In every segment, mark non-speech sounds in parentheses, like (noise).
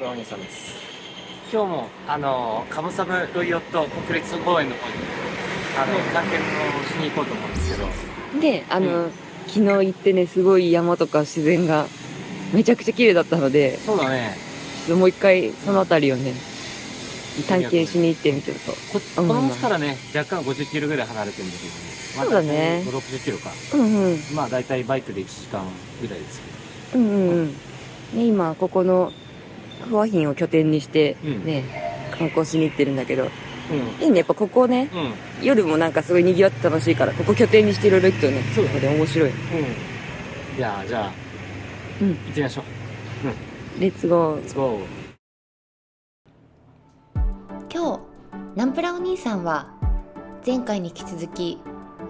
ラブお兄さんです。今日も、あの、カムサムロイヨット国立公園の方に、あの、探検をしに行こうと思うんですけど、であの、昨日行ってねすごい山とか自然がめちゃくちゃ綺麗だったのでそうだね、もう一回その辺りをね探検しに行ってみてるとここの町からね、若干50キロぐらい離れてるんだけど、まそうだね。5、60キロか。うんうん。まあ、だいたいバイクで1時間ぐらいですけうんうんうん。ね今ここのフワヒンを拠点にしてうんね、観光しに行ってるんだけどど。いいねやっぱここねうん。うん。夜もなんかすごい賑わって楽しいからここ拠点にしていろいろ行くとねそうだこれ面白いうん。じゃあ、じゃあ、うん行ってみましょう。レッツゴー Let's go! 今日ナンプラお兄さんは前回に引き続き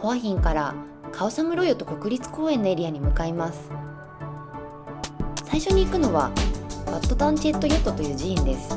ホアヒンからカオサムロヨと国立公園のエリアに向かいます最初に行くのはバットタンチェットヨットという寺院です。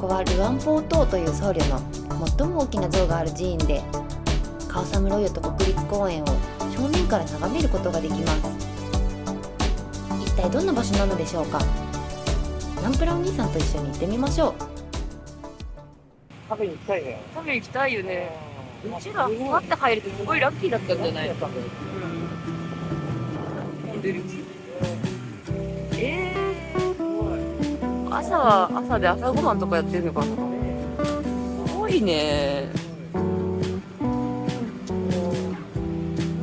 ここはルアンポートーという僧侶の最も大きな像がある寺院でカオサムロヨと国立公園を正面から眺めることができます。一体どんな場所なのでしょうか？ナンプラお兄さんと一緒に行ってみましょう。食べに行きたいね。食べ行きたいよね。うちらふわって入れてすごいラッキーだったんじゃない？え朝は朝で朝ごはんとかやってるのかな。すごいね。この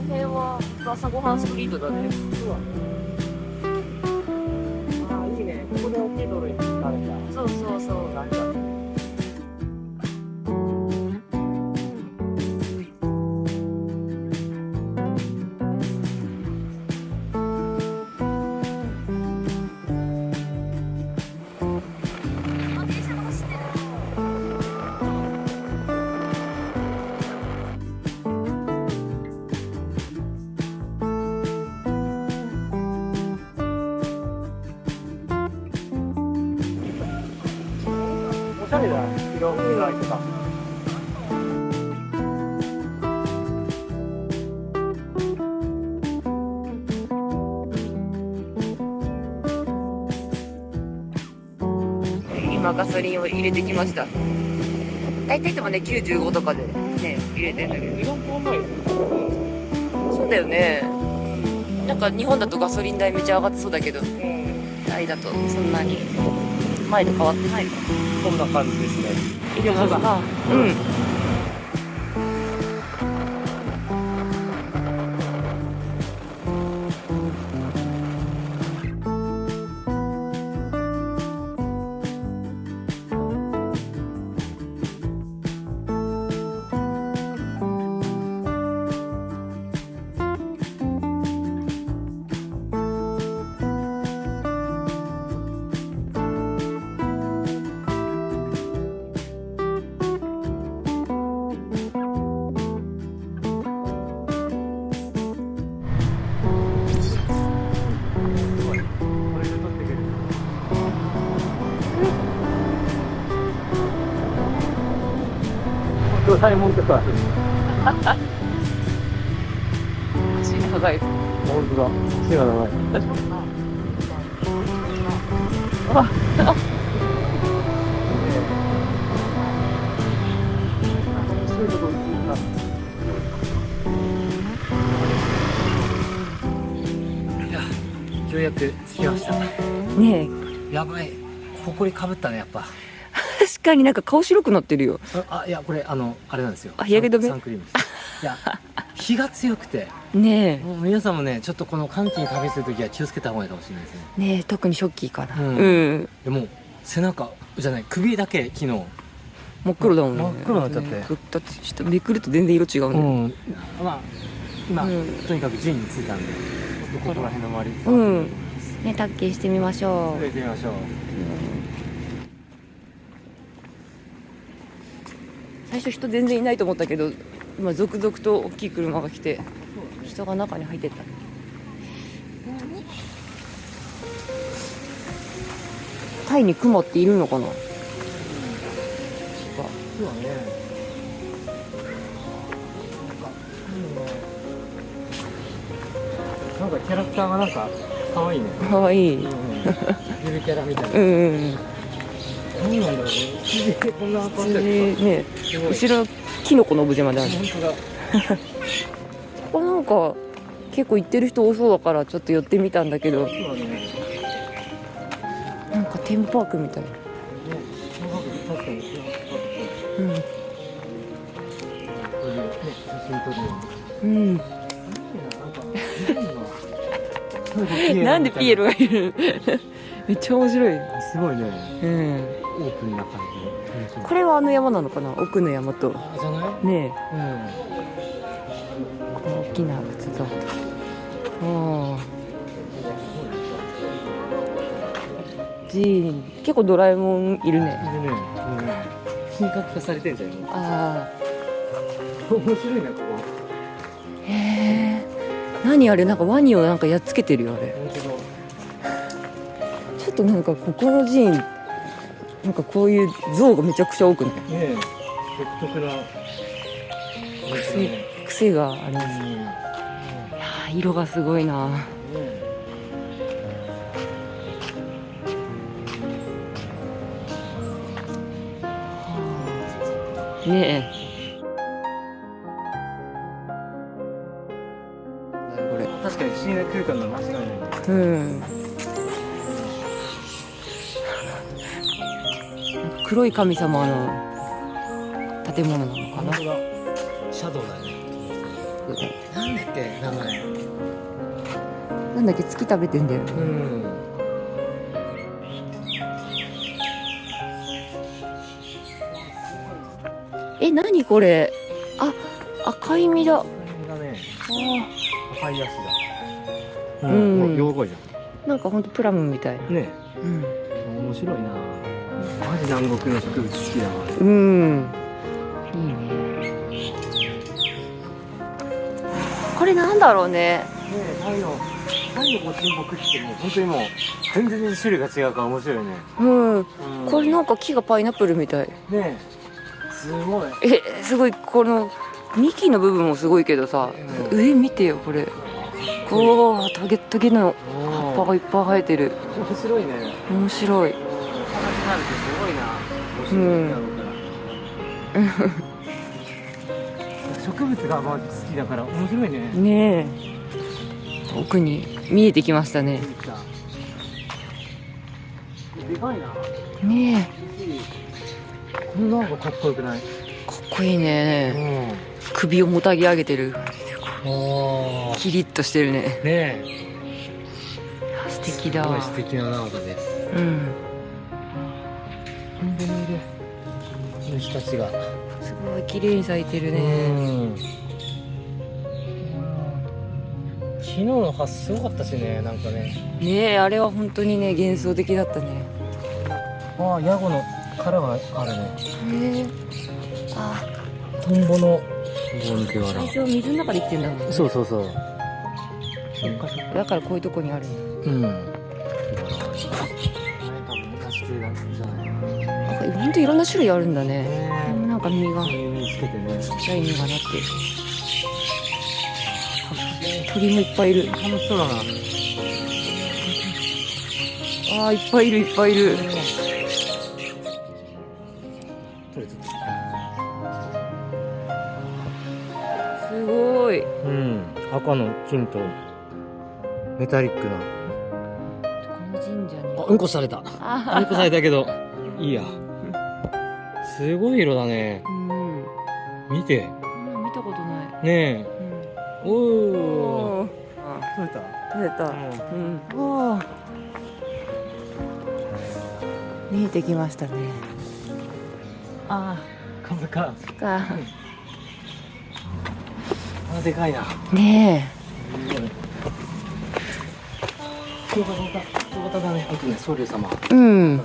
辺は朝ごはんストリートだね。ああ、いいね。ここで大きい道路に。そうそう今ガソリンを入れてきました。大体でもね95とかでね入れてんだけど。そうだよね。なんか日本だとガソリン代めっちゃ上がってそうだけど。タイだとそんなに。前と変わってないか。こんな感じですね。行きますか。うんドラえもんとか。足長い本当だ。背が長い。いや、ようやく着きました。ねえやばい。ほこりかぶったね、やっぱ。え確かになんか顔白くなってるよ。あ、あいや、これ、あの、あれなんですよ。あ日焼け止め？サンクリームです。いや、日が強くて、ねもう皆さんもね、ちょっとこの寒気に旅するときは気をつけた方がいいかもしれないですね。えねえ特にショッキーかな。ううん。ん、でも、背中じゃない、首だけ昨日。真っ黒だもんね。真っ黒になっちゃって。ねだって下めくると全然色違うね。ん。まあ、今、うん。とにかく順位についたんで、ここら辺の周り。うん。ね探検してみましょ触れてみましょう。最初人全然いないと思ったけど今続々と大きい車が来て人が中に入ってった。タイにクマっているのかな？そうだね。なんかキャラクターがなんか可愛いね。かわい。いうん。(laughs) ゆるキャラみたいな。うんうんうん何なんだろう。ねすげえこんなアパ普通ートやにね後ろキノコのオブジェまである本当だ。ここなんか結構行ってる人多そうだからちょっと寄ってみたんだけど。そうだねねなんかテーマパークみたい小学確かにうん。こうん。(laughs) なんでピエロがいる (laughs) めっちゃ面白い。すごいね。うんオープンな感じこれはあの山なのかな？奥の山と。あじゃない？ねうんえ。大きな仏像。ああジーン。結構ドラえもんいるね。いるね。うん。神格化されてんじゃん今あ面白いねここ。あへえ何あれ？なんかワニをなんかやっつけてるよあれ。ちょっとなんかここの寺院なんかこういう像がめちゃくちゃ多くない？ねえ独特な癖癖があります。うん。いやー色がすごいな。ねえ。これ確かに不思議な空間なの間違いないうん黒い神様の建物なのかな？シャドウだよね。なんだっけ名前。なんだっけ月食べてんだよ。ねうん。え何これ？あ赤い実だ。あこれがね。ー。赤い足だ。うん。用語じなんかほんとプラムみたい。ね南国の植物好きだわ。うん。いいね。これなんだろうね。ねえタイのタイのご神木ってもう本当にもう全然種類が違うから面白いよね、うん。うん。これなんか木がパイナップルみたい。ねえ。すごい。えすごい。この幹の部分もすごいけどさ。うん。上見てよこれ。こうトゲトゲの葉っぱがいっぱい生えてる。面白いね。面白いうから植物がまあ好きだから面白いね。ねえ。奥に見えてきましたね。でかいな。ねこんなんかかっこよくない？えかっこいいね。ん。首をもたげ上げてる。キリッとしてるね。ねえ。素敵だ素敵な長さです。うん虫たちが。すごい綺麗に咲いてるね。うん。昨日の葉すごかったしねなんかね。ねえあれは本当にね幻想的だったね。ああヤゴの殻があるね。へえ。あトンボの。棒抜け殻。最初は水の中で生きてんだもんね。そうそうそう。そっかそっか。だからこういうとこにあるんだ。うんほんといろんな種類あるんだね。ねなんか実が。ちっちゃい実がなって。鳥もいっぱいいる。楽しそうだなあーいっぱいいるいっぱいいる。すごい。たうん。赤の金とメタリックな。この神社に。あうんこされた。あうんこされたけどいいやすごい色だね。うん。見て。見たことない、ねえ。うん、おお取れた。取れた。うん。おー見えてきましたね。ああ株か。か。あでかいな。ね人型人型だね。あとね僧侶様。えうん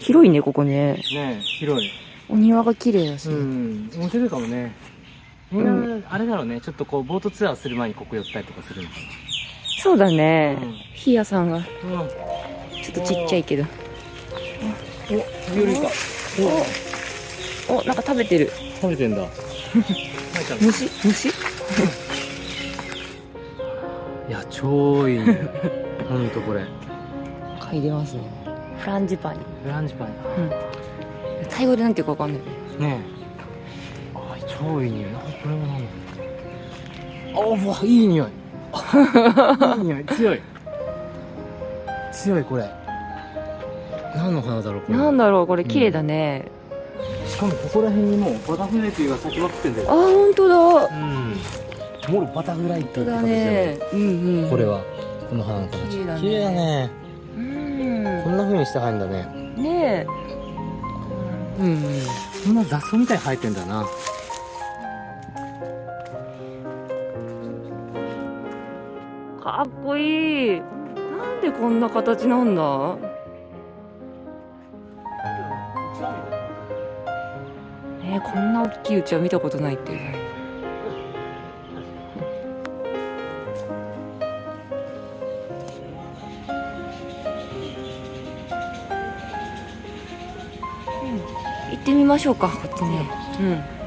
広いね、ここね。ね広い。お庭が綺麗だし。うん。面白いかもね。みんな、あれだろうね。ちょっとこう、ボートツアーする前にここ寄ったりとかするの。そうだねうん。ヒヤさんが、うん。ちょっとちっちゃいけど。お、ビオルイカ。お、なんか食べてる。食べてんだ。(laughs) 虫？虫？いや、超いいね。(laughs) ほんとこれ。嗅いでますね。フランジパニ。フランジパンタイ語でなんていうかわかんない。ねえ。あ、超いい匂い。あ、これもなんだあ、うわ、いい匂い。(laughs) いい匂い。強い。強い、これ。何の花だろう、これ。なんだろう、これ綺麗だね。しかもここら辺にもうバタフライピーが咲きまくってんだあ、よ。ほんとだ。うん。もろバタフライとだ形だよね。うんうん。これ。は。この花の形。綺麗だねこ。んな風にして入るんだね。ねえ。うんうん。こんな雑草みたいに生えてんだな。かっこいい。なんでこんな形なんだ？えー、こんな大きいうちは見たことないっていうってみましょうか、こっちね。うん。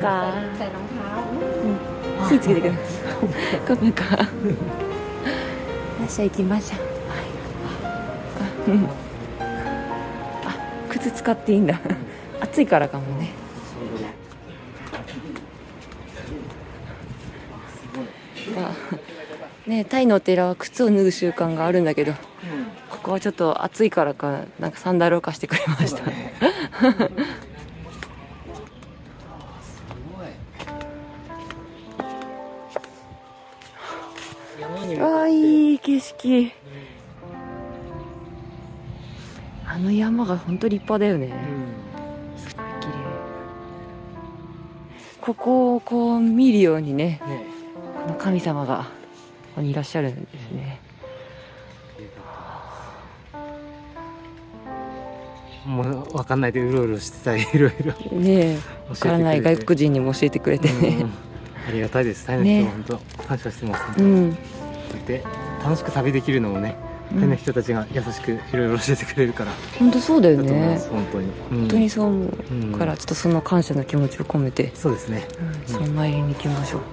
か ใส่รองเท้า 火つけてください。ごめ(laughs) んか。よっしゃ行きましょう。はいあうんあ、靴 使っていいんだ。(laughs) 暑いからかもね。あ (laughs) ねタイのお寺は靴を脱ぐ習慣があるんだけど、ここはちょっと暑いからか、なんかサンダルを貸してくれました。山にああいい景色あの山が本当立派だよね、うん。すごい綺麗ここをこう見るようにねね。この神様がここにいらっしゃるんですね。もうわかんないでうろうろしてたりいろいろ教ねえわからない外国国人にも教えてくれて。ねありがたいです。タイのね。人本当。感謝してます。ねうん、で楽しく旅できるのもねタイの人たちが優しくいろいろ教えてくれるから。本当そうだよね。す本当に。本本当にそう思う。うんからちょっとその感謝の気持ちを込めて、そうですね。うん、その参りに行きましょう、ね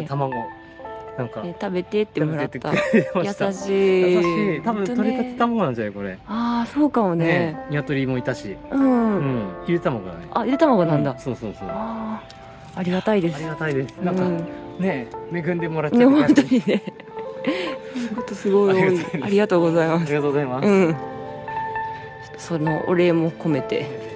いや卵。なんか。ね食べてってもらった。優しい。優しい。多分取れたてね卵なんじゃないこれ。ああそうかもね。ね。鶏もいたし。うん、うん。ゆで卵だね。あゆで卵なんだ、うそうそうそう。ありがたいです。りがたいです。なんかうね恵んでもらっちゃっねて本当にねことすごい多い。ありがとうございありますがとうございます。うん。そのお礼も込めて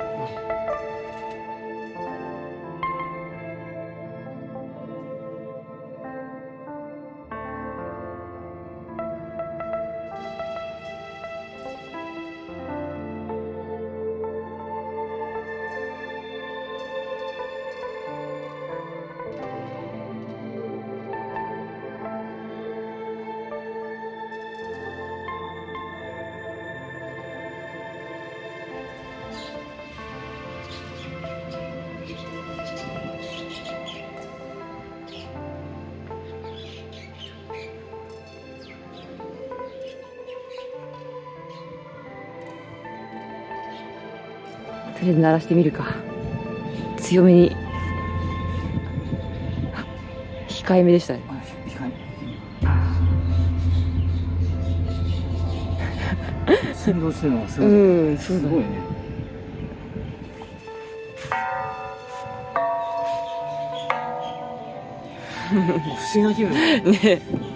とりあえず鳴らしてみるか。強めに。あ控えめでしたね。振動してるのがすごい、うんすごいね不思議な気分だね (laughs)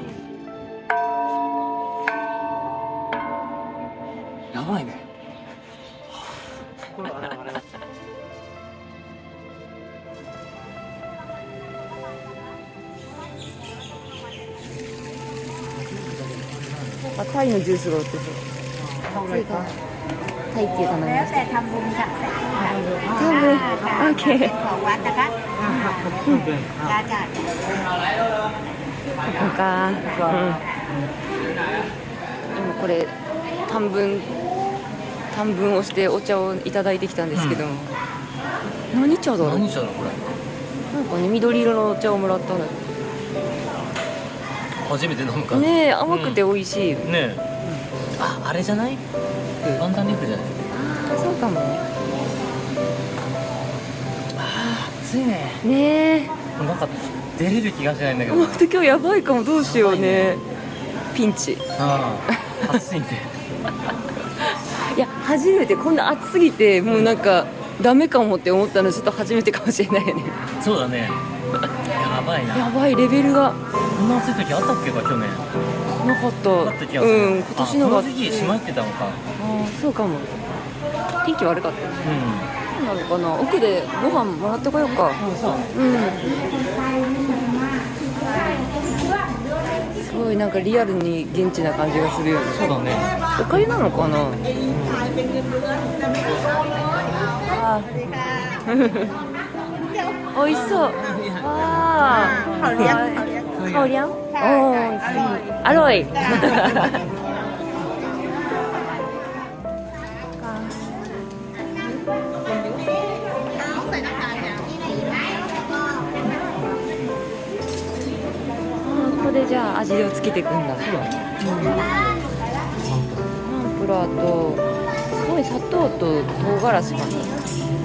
ジュースが売ってそうタイっていう頼みましたแต่ทำบุญกับ 多分オッケー ของวัดนะคะจ้าจ้า ここか、うん、今これ短文短文をしてお茶をいただいてきたんですけど、何茶だろう何茶だこれなんかね緑色のお茶をもらったのよ初めて飲むかねえ甘くて美味しい、ねえ ああれじゃない？ワンタンリーフじゃない？あそうかもね。暑いね。ねえ。なんか出れる気がしないんだけど。本当今日やばいかもどうしようね。ピンチ。ああ暑いね。(laughs) いや初めてこんな暑すぎてもうなんかダメかもって思ったのちょっと初めてかもしれないよね。そうだね。やばいな。やばいレベルが。こんな暑い時あったっけか去年なかった。った気がする、うん、今年のが。この時期閉まってたのか。ああそうかも。天気悪かったうん。なのかな。奥でご飯もらってこようか。うんそう。うん。すごいなんかリアルに現地な感じがするよね。そうだね。おかゆなのかな、うん、あ (laughs) 美味しそう。ああ、香りや。ん香りんおーアロイ。ここでじゃあ味をつけていくんだ。ナンプラーとすごい砂糖と唐辛子かな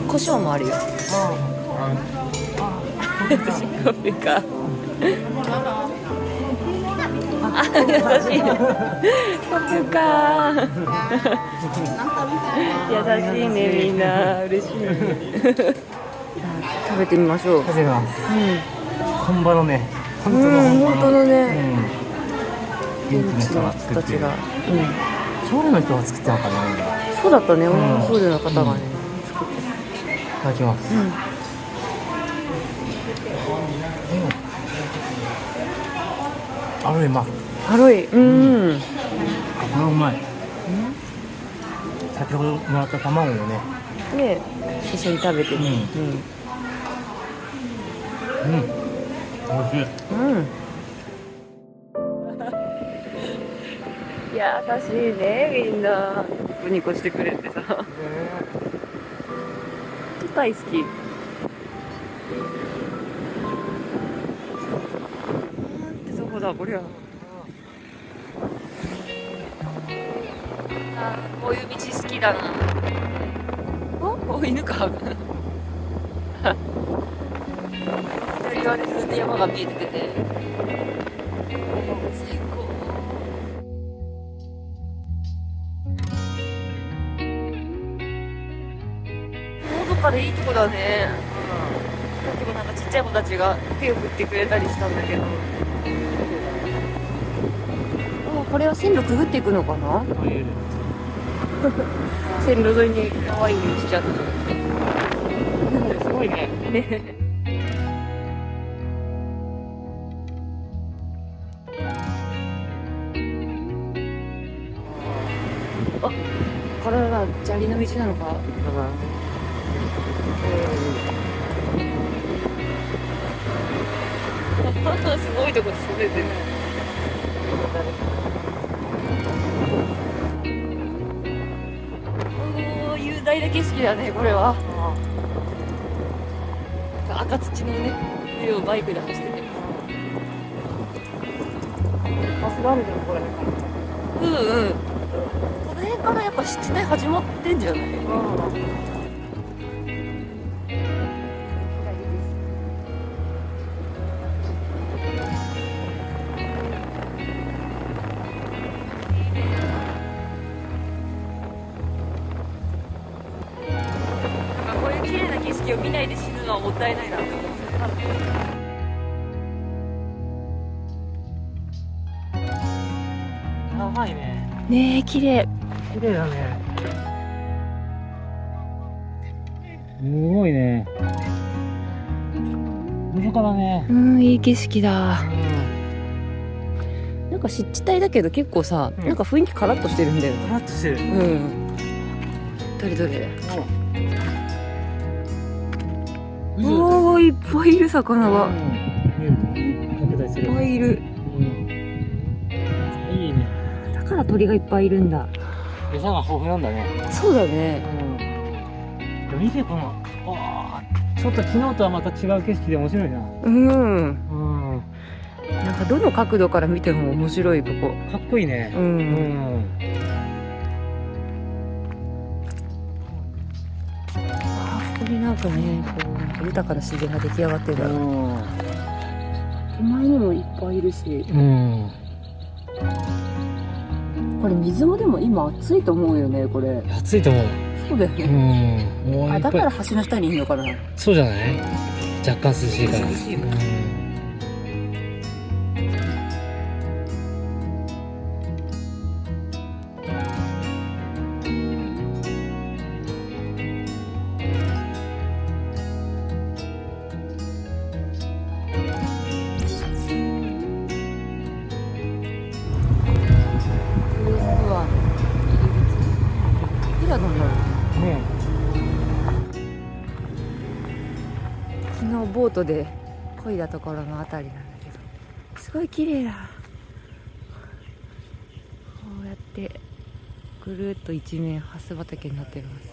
胡椒もあるよ。(laughs) 私カフェかあ優しい。カフェか。優しいねみんな。嬉しい。ね食べてみましょう。風が本場のね。本当うん、のうん、本当のうね、ん現地の人たちが、うん、調理の人が作っかなそうだったね、んそうでの方がね、いただきます。うん、あれうまい軽い、うん、これうまい。先ほどもらった卵をね。ね、一緒に食べてね、うん。うん。美味しい。うん、優しいね、みんな、ニコしてくれてさ、大好き。そこだ、こりゃ。こういう道好きだな。お、お犬か。左側でずっと山が見えてて。最高。のどかでいいとこだね。さっきもなんかちっちゃい子たちが手を振ってくれたりしたんだけど。あこれは線路くぐっていくのかな？線路沿いに可愛いしちゃった。すごいねね。あ、これが砂利の道なのか。すごいとこ滑ってる。おお、雄大な景色だね、これは。赤土のね、上をバイクで走ってて。バスがあるじゃんこれうんうん。この辺からやっぱ湿地帯始まってんじゃない？なん長いね。ねえ、綺麗。綺麗だね。すごいね。のどかだね。うん、いい景色だ。うん。でなんか湿地帯だけど結構さ、うん。なんか雰囲気カラッとしてるんだよね。カラッとしてる。うん。どれどれおおおいっぱいいる魚が拡大すいっぱいいるから鳥がいっぱいいるんだ。餌が豊富なんだね。そうだね。うん。見てこのちょっと昨日とはまた違う景色で面白いな。うん。うん。なんかどの角度から見ても面白いここ。かっこいいね。ううん。んあここになんかねこうなんか豊かな自然が出来上がってる。手前にもいっぱいいるし。うんこれ水もでも今暑いと思うよねこれ。暑いと思う。そうだようね、ん。もうあだから橋の下にいるのかな。そうじゃない？若干涼しいから。涼しいボートで漕いだところのあたりなんだけどすごい綺麗だ。こうやってぐるっと一面ハス畑になってます。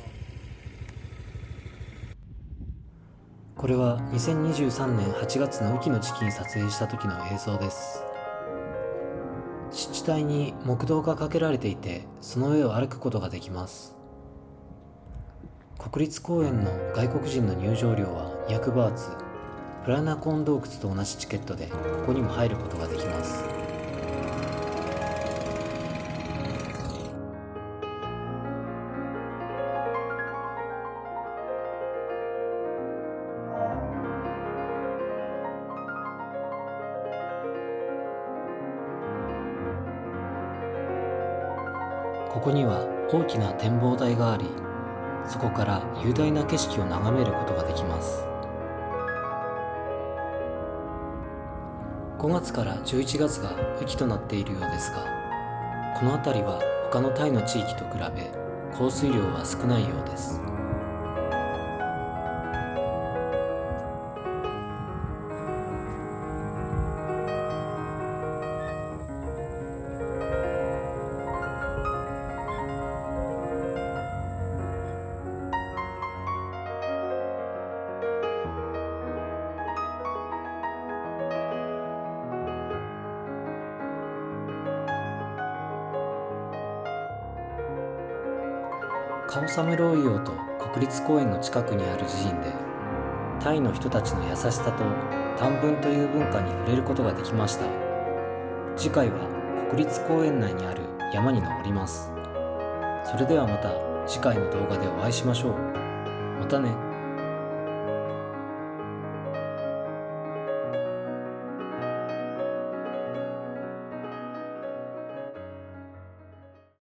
これは2023年8月の雨季の時期に撮影した時の映像です。湿地帯に木道がかけられていてその上を歩くことができます。国立公園の外国人の入場料は200バーツ。プラナコン洞窟と同じチケットでここにも入ることができます。ここには大きな展望台がありそこから雄大な景色を眺めることができます。5月から11月が雨季となっているようですがこの辺りは他のタイの地域と比べ降水量は少ないようです。カオサムロイオと国立公園の近くにある寺院でタイの人たちの優しさと短文という文化に触れることができました。次回は国立公園内にある山に登ります。それではまた次回の動画でお会いしましょう。またね。